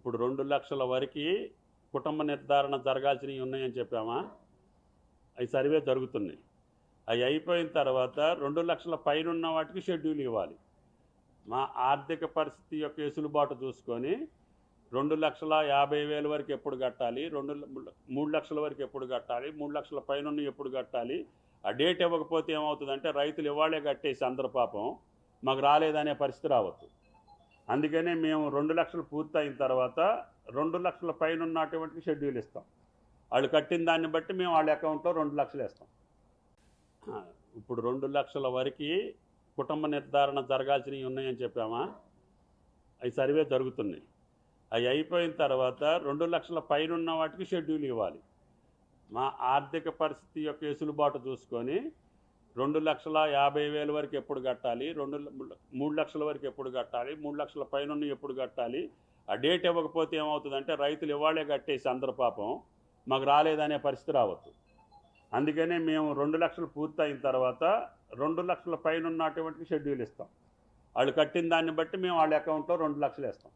ఇప్పుడు రెండు లక్షల వరకు కుటుంబ నిర్ధారణ జరగాల్సినవి ఉన్నాయని చెప్పామా? అవి సర్వే జరుగుతున్నాయి. అవి అయిపోయిన తర్వాత రెండు లక్షల పైన ఉన్న వాటికి షెడ్యూల్ ఇవ్వాలి. మా ఆర్థిక పరిస్థితి యొక్క వెసులుబాటు చూసుకొని రెండు లక్షల యాభై వేల వరకు ఎప్పుడు కట్టాలి? రెండు మూడు లక్షల వరకు ఎప్పుడు కట్టాలి? మూడు లక్షల పైన ఎప్పుడు కట్టాలి? ఆ డేట్ ఇవ్వకపోతే ఏమవుతుందంటే రైతులు ఇవాళే కట్టేసి అందరు పాపం మాకు రాలేదనే పరిస్థితి రావద్దు. అందుకనే మేము రెండు లక్షలు పూర్తయిన తర్వాత రెండు లక్షల పైన ఉన్నటువంటి షెడ్యూల్ ఇస్తాం. వాళ్ళు కట్టిన దాన్ని బట్టి మేము వాళ్ళ అకౌంట్లో రెండు లక్షలు వేస్తాం. ఇప్పుడు రెండు లక్షల వరకు కుటుంబ నిర్ధారణ జరగాల్సినవి ఉన్నాయని చెప్పామా? అవి సర్వే జరుగుతున్నాయి. అవి అయిపోయిన తర్వాత రెండు లక్షల పైన ఉన్న వాటికి షెడ్యూల్ ఇవ్వాలి. మా ఆర్థిక పరిస్థితి యొక్క వెసులుబాటు చూసుకొని రెండు లక్షల యాభై వేల వరకు ఎప్పుడు కట్టాలి? రెండు మూడు లక్షల వరకు ఎప్పుడు కట్టాలి? మూడు లక్షల పైన ఎప్పుడు కట్టాలి? ఆ డేట్ ఇవ్వకపోతే ఏమవుతుందంటే రైతులు ఇవాళే కట్టేసి అందరు పాపం మాకు రాలేదనే పరిస్థితి రావద్దు. అందుకనే మేము రెండు లక్షలు పూర్తయిన తర్వాత రెండు లక్షల పైన ఉన్నటువంటి షెడ్యూల్ ఇస్తాం. వాళ్ళు కట్టిన దాన్ని బట్టి మేము వాళ్ళ అకౌంట్లో రెండు లక్షలు వేస్తాం.